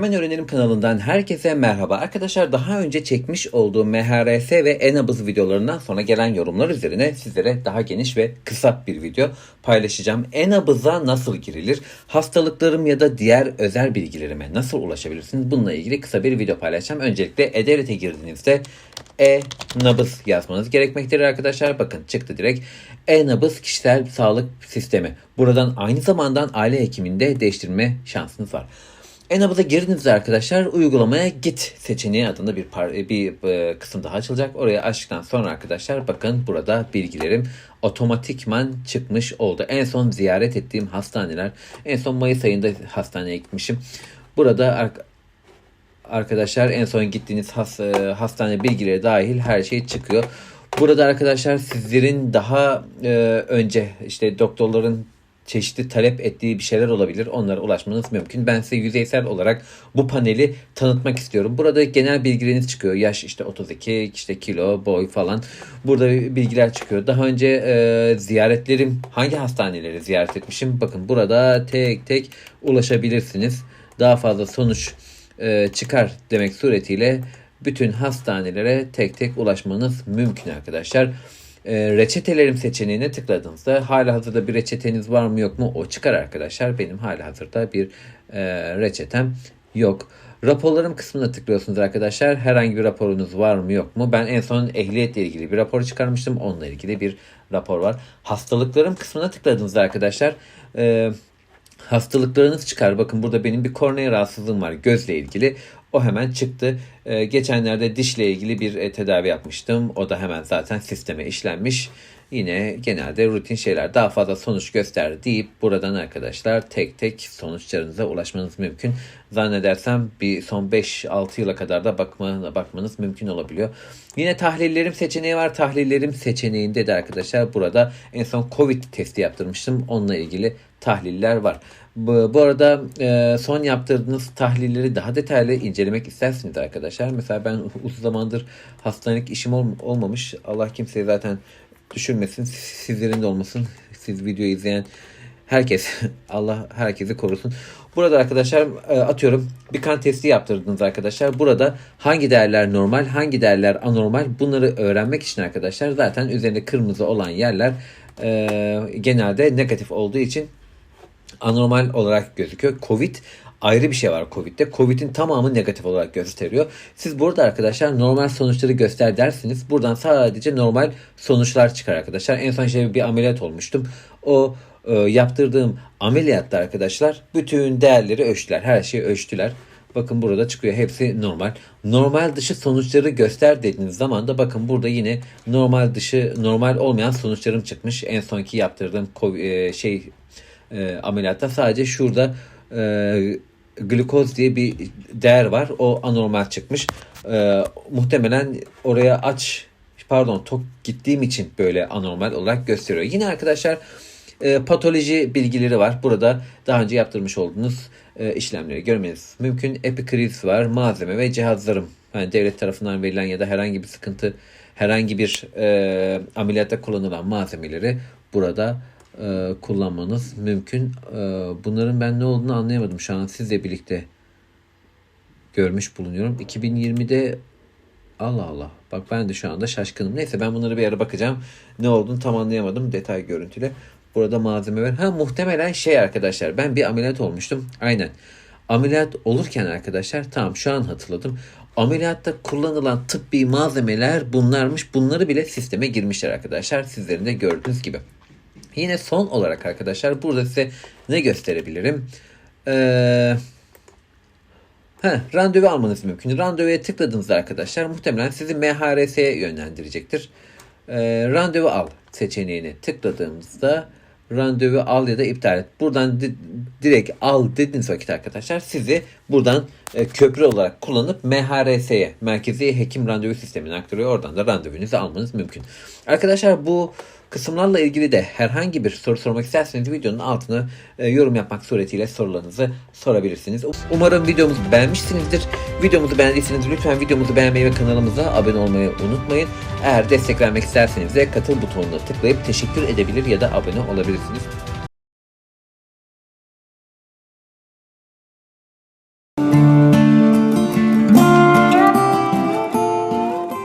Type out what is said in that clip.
Hemen Öğrenelim kanalından herkese merhaba. Arkadaşlar daha önce çekmiş olduğum MHRS ve E-nabız videolarından sonra gelen yorumlar üzerine sizlere daha geniş ve kısa bir video paylaşacağım. E-nabıza nasıl girilir? Hastalıklarım ya da diğer özel bilgilerime nasıl ulaşabilirsiniz? Bununla ilgili kısa bir video paylaşacağım. Öncelikle E-Devlet'e girdiğinizde e-nabız yazmanız gerekmektedir arkadaşlar. Bakın çıktı direkt. E-nabız kişisel sağlık sistemi. Buradan aynı zamanda aile hekiminde değiştirme şansınız var. E-nabıza girdiğinizde arkadaşlar uygulamaya git seçeneği adında bir par- bir e, kısım daha açılacak. Oraya açtıktan sonra arkadaşlar bakın burada bilgilerim otomatikman çıkmış oldu. En son ziyaret ettiğim hastaneler. En son Mayıs ayında hastaneye gitmişim. Burada ar- arkadaşlar en son gittiğiniz has, e, hastane bilgileri dahil her şey çıkıyor. Burada arkadaşlar sizlerin daha e, önce işte doktorların çeşitli talep ettiği bir şeyler olabilir. Onlara ulaşmanız mümkün. Ben size yüzeysel olarak bu paneli tanıtmak istiyorum. Burada genel bilgileriniz çıkıyor. Yaş işte 32, işte kilo, boy falan. Burada bilgiler çıkıyor. Daha önce e, ziyaretlerim hangi hastaneleri ziyaret etmişim? Bakın burada tek tek ulaşabilirsiniz. Daha fazla sonuç e, çıkar demek suretiyle bütün hastanelere tek tek ulaşmanız mümkün arkadaşlar. E, reçetelerim seçeneğine tıkladığınızda hala hazırda bir reçeteniz var mı yok mu o çıkar arkadaşlar. Benim hala hazırda bir e, reçetem yok. Raporlarım kısmına tıklıyorsunuz arkadaşlar. Herhangi bir raporunuz var mı yok mu? Ben en son ehliyetle ilgili bir rapor çıkarmıştım. Onunla ilgili bir rapor var. Hastalıklarım kısmına tıkladığınızda arkadaşlar e, hastalıklarınız çıkar. Bakın burada benim bir kornea rahatsızlığım var gözle ilgili. O hemen çıktı. Ee, geçenlerde dişle ilgili bir e, tedavi yapmıştım. O da hemen zaten sisteme işlenmiş. Yine genelde rutin şeyler daha fazla sonuç göster deyip buradan arkadaşlar tek tek sonuçlarınıza ulaşmanız mümkün. Zannedersem bir son 5-6 yıla kadar da bakma, bakmanız mümkün olabiliyor. Yine tahlillerim seçeneği var. Tahlillerim seçeneğinde de arkadaşlar burada en son Covid testi yaptırmıştım. Onunla ilgili tahliller var. Bu, bu arada e, son yaptırdığınız tahlilleri daha detaylı incelemek istersiniz arkadaşlar. Mesela ben uzun zamandır hastanelik işim ol, olmamış. Allah kimseye zaten düşürmesin. Sizlerin de olmasın. Siz videoyu izleyen herkes Allah herkesi korusun. Burada arkadaşlar e, atıyorum bir kan testi yaptırdınız arkadaşlar. Burada hangi değerler normal, hangi değerler anormal bunları öğrenmek için arkadaşlar zaten üzerinde kırmızı olan yerler e, genelde negatif olduğu için anormal olarak gözüküyor. Covid ayrı bir şey var Covid'de. Covid'in tamamı negatif olarak gösteriyor. Siz burada arkadaşlar normal sonuçları göster dersiniz. Buradan sadece normal sonuçlar çıkar arkadaşlar. En son işte bir ameliyat olmuştum. O e, yaptırdığım ameliyatta arkadaşlar bütün değerleri ölçtüler. Her şeyi ölçtüler. Bakın burada çıkıyor. Hepsi normal. Normal dışı sonuçları göster dediğiniz zaman da bakın burada yine normal dışı normal olmayan sonuçlarım çıkmış. En sonki yaptırdığım e, şey e, ameliyatta sadece şurada e, glukoz diye bir değer var. O anormal çıkmış. E, muhtemelen oraya aç pardon tok gittiğim için böyle anormal olarak gösteriyor. Yine arkadaşlar e, patoloji bilgileri var. Burada daha önce yaptırmış olduğunuz e, işlemleri görmeniz mümkün. Epikriz var. Malzeme ve cihazlarım. Yani devlet tarafından verilen ya da herhangi bir sıkıntı herhangi bir e, ameliyatta kullanılan malzemeleri burada e, kullanmanız mümkün. E, bunların ben ne olduğunu anlayamadım şu an sizle birlikte görmüş bulunuyorum. 2020'de Allah Allah. Bak ben de şu anda şaşkınım. Neyse ben bunları bir ara bakacağım. Ne olduğunu tam anlayamadım detay görüntüyle. Burada malzeme var. Ha muhtemelen şey arkadaşlar. Ben bir ameliyat olmuştum. Aynen. Ameliyat olurken arkadaşlar tamam şu an hatırladım. Ameliyatta kullanılan tıbbi malzemeler bunlarmış. Bunları bile sisteme girmişler arkadaşlar. Sizlerin de gördüğünüz gibi. Yine son olarak arkadaşlar burada size ne gösterebilirim? Ee, heh, randevu almanız mümkün. Randevuya tıkladığınızda arkadaşlar muhtemelen sizi MHRS'ye yönlendirecektir. Ee, randevu al seçeneğini tıkladığımızda randevu al ya da iptal et. Buradan direkt al dediğiniz vakit arkadaşlar sizi buradan e, köprü olarak kullanıp MHRS'ye, Merkezi Hekim Randevu Sistemi'ne aktarıyor. Oradan da randevunuzu almanız mümkün. Arkadaşlar bu kısımlarla ilgili de herhangi bir soru sormak isterseniz videonun altına e, yorum yapmak suretiyle sorularınızı sorabilirsiniz. Umarım videomuzu beğenmişsinizdir. Videomuzu beğendiyseniz lütfen videomuzu beğenmeyi ve kanalımıza abone olmayı unutmayın. Eğer destek vermek isterseniz de katıl butonuna tıklayıp teşekkür edebilir ya da abone olabilirsiniz.